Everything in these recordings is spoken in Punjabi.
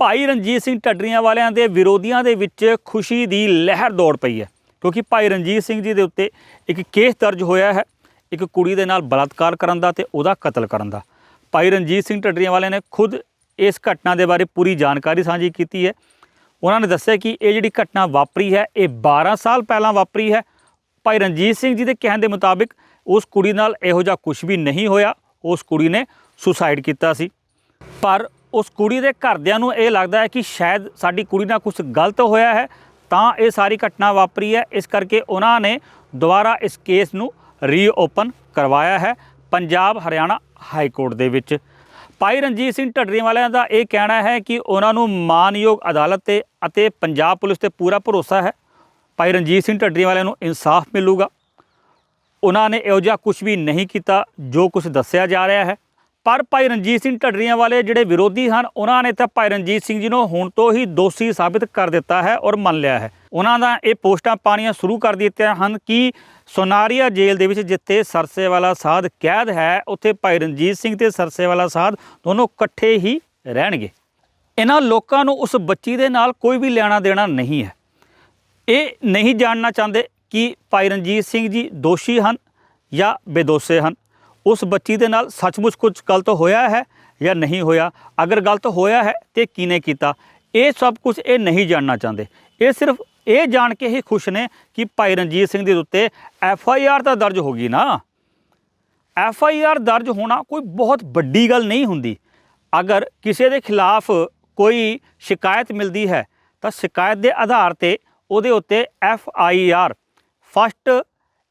ਭਾਈ ਰਣਜੀਤ ਸਿੰਘ ਢੱਡਰੀਆਂ ਵਾਲਿਆਂ ਦੇ ਵਿਰੋਧੀਆਂ ਦੇ ਵਿੱਚ ਖੁਸ਼ੀ ਦੀ ਲਹਿਰ ਦੌੜ ਪਈ ਹੈ, ਕਿਉਂਕਿ ਭਾਈ ਰਣਜੀਤ ਸਿੰਘ ਜੀ ਦੇ ਉੱਤੇ ਇੱਕ ਕੇਸ ਦਰਜ ਹੋਇਆ ਹੈ, ਇੱਕ ਕੁੜੀ ਦੇ ਨਾਲ ਬਲਾਤਕਾਰ ਕਰਨ ਦਾ ਤੇ ਉਹਦਾ ਕਤਲ ਕਰਨ ਦਾ। ਭਾਈ ਰਣਜੀਤ ਸਿੰਘ ਢੱਡਰੀਆਂ ਵਾਲਿਆਂ ਨੇ ਖੁਦ ਇਸ ਘਟਨਾ ਦੇ ਬਾਰੇ ਪੂਰੀ ਜਾਣਕਾਰੀ ਸਾਂਝੀ ਕੀਤੀ ਹੈ। ਉਹਨਾਂ ਨੇ ਦੱਸਿਆ ਕਿ ਇਹ ਜਿਹੜੀ ਘਟਨਾ ਵਾਪਰੀ ਹੈ, ਇਹ 12 ਸਾਲ ਪਹਿਲਾਂ ਵਾਪਰੀ ਹੈ। ਭਾਈ ਰਣਜੀਤ ਸਿੰਘ ਜੀ ਦੇ ਕਹਿਣ ਦੇ ਮੁਤਾਬਿਕ ਉਸ ਕੁੜੀ ਨਾਲ ਇਹੋ ਜਿਹਾ ਕੁਝ ਵੀ ਨਹੀਂ ਹੋਇਆ। ਉਸ ਕੁੜੀ ਨੇ ਸੁਸਾਈਡ ਕੀਤਾ ਸੀ। ਪਰ ਉਸ ਕੁੜੀ ਦੇ ਘਰਦਿਆਂ ਨੂੰ ਇਹ ਲੱਗਦਾ ਹੈ ਕਿ ਸ਼ਾਇਦ ਸਾਡੀ ਕੁੜੀ ਨਾਲ ਕੁਝ ਗਲਤ ਹੋਇਆ ਹੈ, ਤਾਂ ਇਹ ਸਾਰੀ ਘਟਨਾ ਵਾਪਰੀ ਹੈ। ਇਸ ਕਰਕੇ ਉਹਨਾਂ ਨੇ ਦੁਬਾਰਾ ਇਸ ਕੇਸ ਨੂੰ ਰੀਓਪਨ ਕਰਵਾਇਆ ਹੈ ਪੰਜਾਬ ਹਰਿਆਣਾ ਹਾਈ ਕੋਰਟ ਦੇ ਵਿੱਚ। ਭਾਈ ਰਣਜੀਤ ਸਿੰਘ ਢੱਡਰੀ ਵਾਲਿਆਂ ਦਾ ਇਹ ਕਹਿਣਾ ਹੈ ਕਿ ਉਹਨਾਂ ਨੂੰ ਮਾਨਯੋਗ ਅਦਾਲਤ ਤੇ ਅਤੇ ਪੰਜਾਬ ਪੁਲਿਸ ਤੇ ਪੂਰਾ ਭਰੋਸਾ ਹੈ। ਭਾਈ ਰਣਜੀਤ ਸਿੰਘ ਢੱਡਰੀ ਵਾਲਿਆਂ ਨੂੰ ਇਨਸਾਫ ਮਿਲੂਗਾ। ਉਹਨਾਂ ਨੇ ਇਹੋ ਜਿਹਾ ਕੁਝ ਵੀ ਨਹੀਂ ਕੀਤਾ ਜੋ ਕੁਝ ਦੱਸਿਆ ਜਾ ਰਿਹਾ ਹੈ। ਪਰ ਭਾਈ ਰਣਜੀਤ ਸਿੰਘ ਢੱਡਰੀਆਂ ਵਾਲੇ ਜਿਹੜੇ ਵਿਰੋਧੀ ਹਨ, ਉਹਨਾਂ ਨੇ ਤਾਂ ਭਾਈ ਰਣਜੀਤ ਸਿੰਘ ਜੀ ਨੂੰ ਹੁਣ ਤੋਂ ਹੀ ਦੋਸ਼ੀ ਸਾਬਿਤ ਕਰ ਦਿੱਤਾ ਹੈ ਔਰ ਮੰਨ ਲਿਆ ਹੈ। ਉਹਨਾਂ ਦਾ ਇਹ ਪੋਸਟਾਂ ਪਾਣੀਆਂ ਸ਼ੁਰੂ ਕਰ ਦਿੱਤੀਆਂ ਹਨ ਕਿ ਸੋਨਾਰੀਆ ਜੇਲ੍ਹ ਦੇ ਵਿੱਚ ਜਿੱਥੇ ਸਰਸੇ ਵਾਲਾ ਸਾਧ ਕੈਦ ਹੈ, ਉੱਥੇ ਭਾਈ ਰਣਜੀਤ ਸਿੰਘ ਤੇ ਸਰਸੇਵਾਲਾ ਸਾਧ ਦੋਨੋਂ ਇਕੱਠੇ ਹੀ ਰਹਿਣਗੇ। ਇਹਨਾਂ ਲੋਕਾਂ ਨੂੰ ਉਸ ਬੱਚੀ ਦੇ ਨਾਲ ਕੋਈ ਵੀ ਲੈਣਾ ਦੇਣਾ ਨਹੀਂ ਹੈ। ਇਹ ਨਹੀਂ ਜਾਣਨਾ ਚਾਹੁੰਦੇ ਕਿ ਭਾਈ ਰਣਜੀਤ ਸਿੰਘ ਜੀ ਦੋਸ਼ੀ ਹਨ ਜਾਂ ਬੇਦੋਸ਼ੇ ਹਨ। ਉਸ ਬੱਚੀ ਦੇ ਨਾਲ ਸੱਚਮੁੱਚ ਕੁਝ ਗਲਤ ਹੋਇਆ ਹੈ ਜਾਂ ਨਹੀਂ ਹੋਇਆ? ਅਗਰ ਗਲਤ ਹੋਇਆ ਹੈ ਤੇ ਕਿਨੇ ਕੀਤਾ? ਇਹ ਸਭ ਕੁਝ ਇਹ ਨਹੀਂ ਜਾਣਨਾ ਚਾਹੁੰਦੇ। ਇਹ ਸਿਰਫ ਇਹ ਜਾਣ ਕੇ ਹੀ ਖੁਸ਼ ਨੇ ਕਿ ਭਾਈ ਰਣਜੀਤ ਸਿੰਘ ਦੇ ਉੱਤੇ ਐਫ ਆਈ ਆਰ ਤਾਂ ਦਰਜ ਹੋ ਗਈ ਨਾ। ਐਫ ਆਈ ਆਰ ਦਰਜ ਹੋਣਾ ਕੋਈ ਬਹੁਤ ਵੱਡੀ ਗੱਲ ਨਹੀਂ ਹੁੰਦੀ। ਅਗਰ ਕਿਸੇ ਦੇ ਖਿਲਾਫ ਕੋਈ ਸ਼ਿਕਾਇਤ ਮਿਲਦੀ ਹੈ, ਤਾਂ ਸ਼ਿਕਾਇਤ ਦੇ ਆਧਾਰ ਤੇ ਉਹਦੇ ਉੱਤੇ F I R, first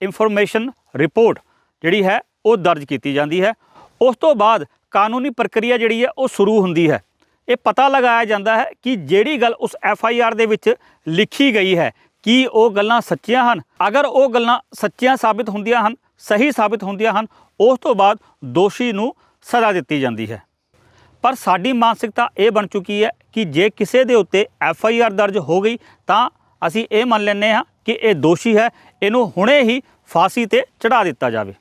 information report, ਜਿਹੜੀ ਹੈ ਉਹ ਦਰਜ ਕੀਤੀ ਜਾਂਦੀ ਹੈ। ਉਸ ਤੋਂ ਬਾਅਦ ਕਾਨੂੰਨੀ ਪ੍ਰਕਿਰਿਆ ਜਿਹੜੀ ਹੈ, ਉਹ ਸ਼ੁਰੂ ਹੁੰਦੀ ਹੈ। ਇਹ ਪਤਾ ਲਗਾਇਆ ਜਾਂਦਾ ਹੈ ਕਿ ਜਿਹੜੀ ਗੱਲ ਉਸ ਐਫ ਆਈ ਆਰ ਦੇ ਵਿੱਚ ਲਿਖੀ ਗਈ ਹੈ, ਕੀ ਉਹ ਗੱਲਾਂ ਸੱਚੀਆਂ ਹਨ? ਅਗਰ ਉਹ ਗੱਲਾਂ ਸੱਚੀਆਂ ਸਾਬਿਤ ਹੁੰਦੀਆਂ ਹਨ, ਸਹੀ ਸਾਬਿਤ ਹੁੰਦੀਆਂ ਹਨ, ਉਸ ਤੋਂ ਬਾਅਦ ਦੋਸ਼ੀ ਨੂੰ ਸਜ਼ਾ ਦਿੱਤੀ ਜਾਂਦੀ ਹੈ। ਪਰ ਸਾਡੀ ਮਾਨਸਿਕਤਾ ਇਹ ਬਣ ਚੁੱਕੀ ਹੈ ਕਿ ਜੇ ਕਿਸੇ ਦੇ ਉੱਤੇ ਐਫ ਆਈ ਆਰ ਦਰਜ ਹੋ ਗਈ, ਤਾਂ ਅਸੀਂ ਇਹ ਮੰਨ ਲੈਂਦੇ ਹਾਂ ਕਿ ਇਹ ਦੋਸ਼ੀ ਹੈ, ਇਹਨੂੰ ਹੁਣੇ ਹੀ ਫਾਂਸੀ ਤੇ ਚੜਾ ਦਿੱਤਾ ਜਾਵੇ।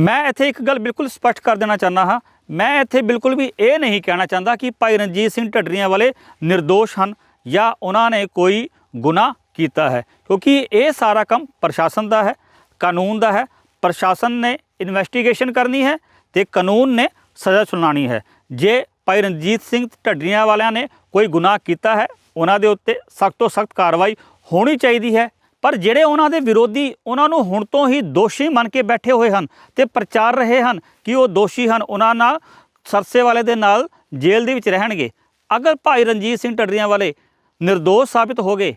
ਮੈਂ ਇੱਥੇ ਇੱਕ ਗੱਲ ਬਿਲਕੁਲ ਸਪਸ਼ਟ ਕਰ ਦੇਣਾ ਚਾਹੁੰਦਾ ਹਾਂ। ਮੈਂ ਇੱਥੇ ਬਿਲਕੁਲ ਵੀ ਇਹ ਨਹੀਂ ਕਹਿਣਾ ਚਾਹੁੰਦਾ ਕਿ ਭਾਈ ਰਣਜੀਤ ਸਿੰਘ ਢੱਡਰੀਆਂ ਵਾਲੇ નિર્ਦੋਸ਼ ਹਨ ਜਾਂ ਉਹਨਾਂ ਨੇ ਕੋਈ ਗੁਨਾਹ ਕੀਤਾ ਹੈ, ਕਿਉਂਕਿ ਇਹ ਸਾਰਾ ਕੰਮ ਪ੍ਰਸ਼ਾਸਨ ਦਾ ਹੈ, ਕਾਨੂੰਨ ਦਾ ਹੈ। ਪ੍ਰਸ਼ਾਸਨ ਨੇ ਇਨਵੈਸਟੀਗੇਸ਼ਨ ਕਰਨੀ ਹੈ ਤੇ ਕਾਨੂੰਨ ਨੇ ਸਜ਼ਾ ਸੁਣਾਣੀ ਹੈ। ਜੇ ਭਾਈ ਰਣਜੀਤ ਸਿੰਘ ਢੱਡਰੀਆਂ ਵਾਲਿਆਂ ਨੇ ਕੋਈ ਗੁਨਾਹ ਕੀਤਾ ਹੈ, ਉਹਨਾਂ ਦੇ ਉੱਤੇ ਸਖਤ ਤੋਂ ਸਖਤ ਕਾਰਵਾਈ ਹੋਣੀ ਚਾਹੀਦੀ ਹੈ। ਪਰ ਜਿਹੜੇ ਉਹਨਾਂ ਦੇ ਵਿਰੋਧੀ ਉਹਨਾਂ ਨੂੰ ਹੁਣ ਤੋਂ ਹੀ ਦੋਸ਼ੀ ਮੰਨ ਕੇ ਬੈਠੇ ਹੋਏ ਹਨ ਤੇ ਪ੍ਰਚਾਰ ਰਹੇ ਹਨ ਕਿ ਉਹ ਦੋਸ਼ੀ ਹਨ, ਉਹਨਾਂ ਨਾਲ ਸਰਸੇ ਵਾਲੇ ਦੇ ਨਾਲ ਜੇਲ੍ਹ ਦੇ ਵਿੱਚ ਰਹਿਣਗੇ। ਅਗਰ ਭਾਈ ਰਣਜੀਤ ਸਿੰਘ ਟੱਡਰੀਆਂ ਵਾਲੇ ਨਿਰਦੋਸ਼ ਸਾਬਿਤ ਹੋ ਗਏ,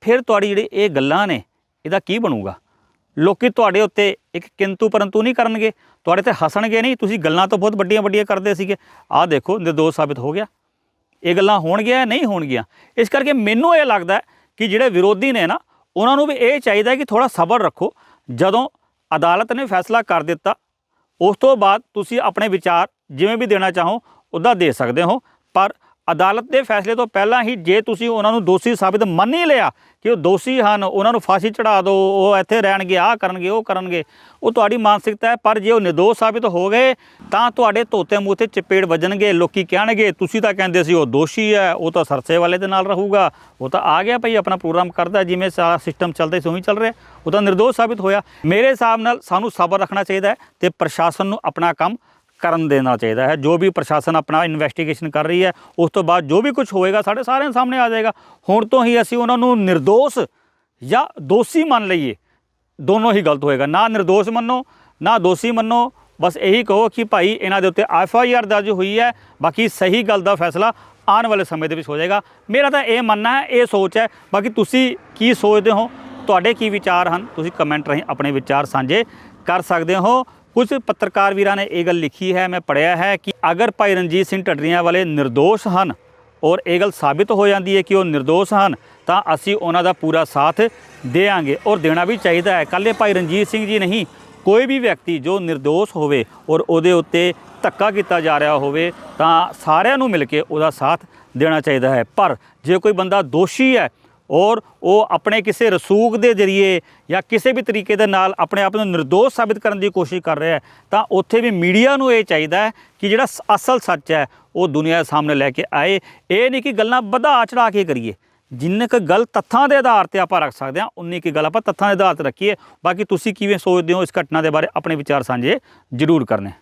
ਫਿਰ ਤੁਹਾਡੀ ਜਿਹੜੀ ਇਹ ਗੱਲਾਂ ਨੇ, ਇਹਦਾ ਕੀ ਬਣੂਗਾ? ਲੋਕੀ ਤੁਹਾਡੇ ਉੱਤੇ ਇੱਕ ਕਿੰਤੂ ਪਰੰਤੂ ਨਹੀਂ ਕਰਨਗੇ, ਤੁਹਾਡੇ ਤੇ ਹੱਸਣਗੇ ਨਹੀਂ, ਤੁਸੀਂ ਗੱਲਾਂ ਤਾਂ ਬਹੁਤ ਵੱਡੀਆਂ ਵੱਡੀਆਂ ਕਰਦੇ ਸੀਗੇ। ਆਹ ਦੇਖੋ, ਨਿਰਦੋਸ਼ ਸਾਬਿਤ ਹੋ ਗਿਆ। ਇਹ ਗੱਲਾਂ ਹੋਣਗੀਆਂ ਨਹੀਂ ਹੋਣਗੀਆਂ? ਇਸ ਕਰਕੇ ਮੈਨੂੰ ਇਹ ਲੱਗਦਾ ਕਿ ਜਿਹੜੇ ਵਿਰੋਧੀ ਨੇ ਨਾ ਉਹਨਾਂ ਨੂੰ ਵੀ ਇਹ ਚਾਹੀਦਾ ਕਿ ਥੋੜਾ ਸਬਰ ਰੱਖੋ। ਜਦੋਂ ਅਦਾਲਤ ਨੇ ਫੈਸਲਾ ਕਰ ਦਿੱਤਾ, ਉਸ ਤੋਂ ਬਾਅਦ ਤੁਸੀਂ ਆਪਣੇ ਵਿਚਾਰ ਜਿਵੇਂ ਵੀ ਦੇਣਾ ਚਾਹੋ, ਉੱਦਾਂ ਦੇ ਸਕਦੇ ਹੋ। ਪਰ ਅਦਾਲਤ ਦੇ ਫੈਸਲੇ ਤੋਂ ਪਹਿਲਾਂ ਹੀ ਜੇ ਤੁਸੀਂ ਉਹਨਾਂ ਨੂੰ ਦੋਸ਼ੀ ਸਾਬਿਤ ਮੰਨ ਹੀ ਲਿਆ ਕਿ ਉਹ ਦੋਸ਼ੀ ਹਨ, ਉਹਨਾਂ ਨੂੰ ਫਾਂਸੀ ਚੜਾ ਦਿਓ, ਉਹ ਇੱਥੇ ਰਹਿਣਗੇ, ਆਹ ਕਰਨਗੇ, ਉਹ ਕਰਨਗੇ, ਉਹ ਤੁਹਾਡੀ ਮਾਨਸਿਕਤਾ ਹੈ, ਪਰ ਜੇ ਉਹ ਨਿਰਦੋਸ਼ ਸਾਬਿਤ ਹੋ ਗਏ, ਤਾਂ ਤੁਹਾਡੇ ਧੋਤੇ ਮੂੰਹ ਤੇ ਚਪੇੜ ਵੱਜਣਗੇ, ਲੋਕੀ ਕਹਿਣਗੇ, ਤੁਸੀਂ ਤਾਂ ਕਹਿੰਦੇ ਸੀ ਉਹ ਦੋਸ਼ੀ ਹੈ, ਉਹ ਤਾਂ ਸਰਸੇ ਵਾਲੇ ਦੇ ਨਾਲ ਰਹੂਗਾ, ਉਹ ਤਾਂ ਆ ਗਿਆ ਭਈ ਆਪਣਾ ਪ੍ਰੋਗਰਾਮ ਕਰਦਾ, ਜਿਵੇਂ ਸਾਰਾ ਸਿਸਟਮ ਚੱਲਦਾ ਸੀ, ਉਵੇਂ ਚੱਲ ਰਿਹਾ, ਉਹ ਤਾਂ ਨਿਰਦੋਸ਼ ਸਾਬਿਤ ਹੋਇਆ। ਮੇਰੇ ਹਿਸਾਬ ਨਾਲ ਸਾਨੂੰ ਸਬਰ ਰੱਖਣਾ ਚਾਹੀਦਾ ਹੈ ਤੇ ਪ੍ਰਸ਼ਾਸਨ ਨੂੰ ਆਪਣਾ ਕੰਮ ਕਰਨ ਦੇਣਾ ਚਾਹੀਦਾ ਹੈ। ਜੋ ਵੀ ਪ੍ਰਸ਼ਾਸਨ ਆਪਣਾ ਇਨਵੈਸਟੀਗੇਸ਼ਨ ਕਰ ਰਹੀ ਹੈ, ਉਸ ਤੋਂ ਬਾਅਦ ਜੋ ਵੀ ਕੁਝ ਹੋਏਗਾ, ਸਾਡੇ ਸਾਰਿਆਂ ਸਾਹਮਣੇ ਆ ਜਾਏਗਾ। ਹੁਣ ਤੋਂ ਹੀ ਅਸੀਂ ਉਹਨਾਂ ਨੂੰ ਨਿਰਦੋਸ਼ ਜਾਂ ਦੋਸ਼ੀ ਮੰਨ ਲਈਏ। ਦੋਨੋਂ ਹੀ ਗਲਤ ਹੋਏਗਾ। ਨਾ ਨਿਰਦੋਸ਼ ਮੰਨੋ, ਨਾ ਦੋਸ਼ੀ ਮੰਨੋ। ਬਸ ਇਹੀ ਕਹੋ ਕਿ ਭਾਈ, ਇਹਨਾਂ ਦੇ ਉੱਤੇ ਐਫ ਆਈ ਆਰ ਦਰਜ ਹੋਈ ਹੈ। ਬਾਕੀ ਸਹੀ ਗੱਲ ਦਾ ਫੈਸਲਾ ਆਉਣ ਵਾਲੇ ਸਮੇਂ ਦੇ ਵਿੱਚ ਹੋ ਜਾਏਗਾ। ਮੇਰਾ ਤਾਂ ਇਹ ਮੰਨਣਾ ਹੈ, ਇਹ ਸੋਚ ਹੈ। ਬਾਕੀ ਤੁਸੀਂ ਕੀ ਸੋਚਦੇ ਹੋ? ਤੁਹਾਡੇ ਕੀ ਵਿਚਾਰ ਹਨ? ਤੁਸੀਂ ਕਮੈਂਟ ਰਾਹੀਂ ਆਪਣੇ ਵਿਚਾਰ ਸਾਂਝੇ ਕਰ ਸਕਦੇ ਹੋ। ਕੁਝ ਪੱਤਰਕਾਰ ਵੀਰਾਂ ਨੇ ਇਹ ਗੱਲ ਲਿਖੀ ਹੈ, ਮੈਂ ਪੜਿਆ ਹੈ ਕਿ ਅਗਰ ਭਾਈ ਰਣਜੀਤ ਸਿੰਘ ਢੱਡਰੀਆਂ ਵਾਲੇ ਨਿਰਦੋਸ਼ ਹਨ ਔਰ ਇਹ ਗੱਲ ਸਾਬਿਤ ਹੋ ਜਾਂਦੀ ਹੈ ਕਿ ਉਹ ਨਿਰਦੋਸ਼ ਹਨ, ਤਾਂ ਅਸੀਂ ਉਹਨਾਂ ਦਾ ਪੂਰਾ ਸਾਥ ਦੇਵਾਂਗੇ ਔਰ ਦੇਣਾ ਵੀ ਚਾਹੀਦਾ ਹੈ। ਕੱਲੇ ਭਾਈ ਰਣਜੀਤ ਸਿੰਘ ਜੀ ਨਹੀਂ, ਕੋਈ ਵੀ ਵਿਅਕਤੀ ਜੋ ਨਿਰਦੋਸ਼ ਹੋਵੇ ਔਰ ਉਹਦੇ ਉੱਤੇ ਧੱਕਾ ਕੀਤਾ ਜਾ ਰਿਹਾ ਹੋਵੇ, ਤਾਂ ਸਾਰਿਆਂ ਨੂੰ ਮਿਲ ਕੇ ਉਹਦਾ ਸਾਥ ਦੇਣਾ ਚਾਹੀਦਾ ਹੈ। ਪਰ ਜੇ ਕੋਈ ਬੰਦਾ ਦੋਸ਼ੀ ਹੈ ਔਰ ਉਹ ਆਪਣੇ ਕਿਸੇ ਰਸੂਖ ਦੇ ਜ਼ਰੀਏ ਜਾਂ ਕਿਸੇ ਵੀ ਤਰੀਕੇ ਦੇ ਨਾਲ ਆਪਣੇ ਆਪ ਨੂੰ ਨਿਰਦੋਸ਼ ਸਾਬਿਤ ਕਰਨ ਦੀ ਕੋਸ਼ਿਸ਼ ਕਰ ਰਿਹਾ ਹੈ, ਤਾਂ ਉੱਥੇ ਵੀ ਮੀਡੀਆ ਨੂੰ ਇਹ ਚਾਹੀਦਾ ਹੈ ਕਿ ਜਿਹੜਾ ਸ- ਅਸਲ ਸੱਚ ਹੈ, ਉਹ ਦੁਨੀਆ ਦੇ ਸਾਹਮਣੇ ਲੈ ਕੇ ਆਏ। ਇਹ ਨਹੀਂ ਕਿ ਗੱਲਾਂ ਵਧਾ ਚੜਾ ਕੇ ਕਰੀਏ। ਜਿੰਨੇ ਕੁ ਗੱਲ ਤੱਥਾਂ ਦੇ ਆਧਾਰ ਤੇ ਆਪਾਂ ਰੱਖ ਸਕਦੇ ਹਾਂ, ਉਨੀ ਕੁ ਗੱਲ ਆਪਾਂ ਤੱਥਾਂ ਦੇ ਆਧਾਰ ਤੇ ਰੱਖੀਏ। ਬਾਕੀ ਤੁਸੀਂ ਕਿਵੇਂ ਸੋਚਦੇ ਹੋ ਇਸ ਘਟਨਾ ਦੇ ਬਾਰੇ ਆਪਣੇ ਵਿਚਾਰ ਸਾਂਝੇ ਜ਼ਰੂਰ ਕਰਨੇ।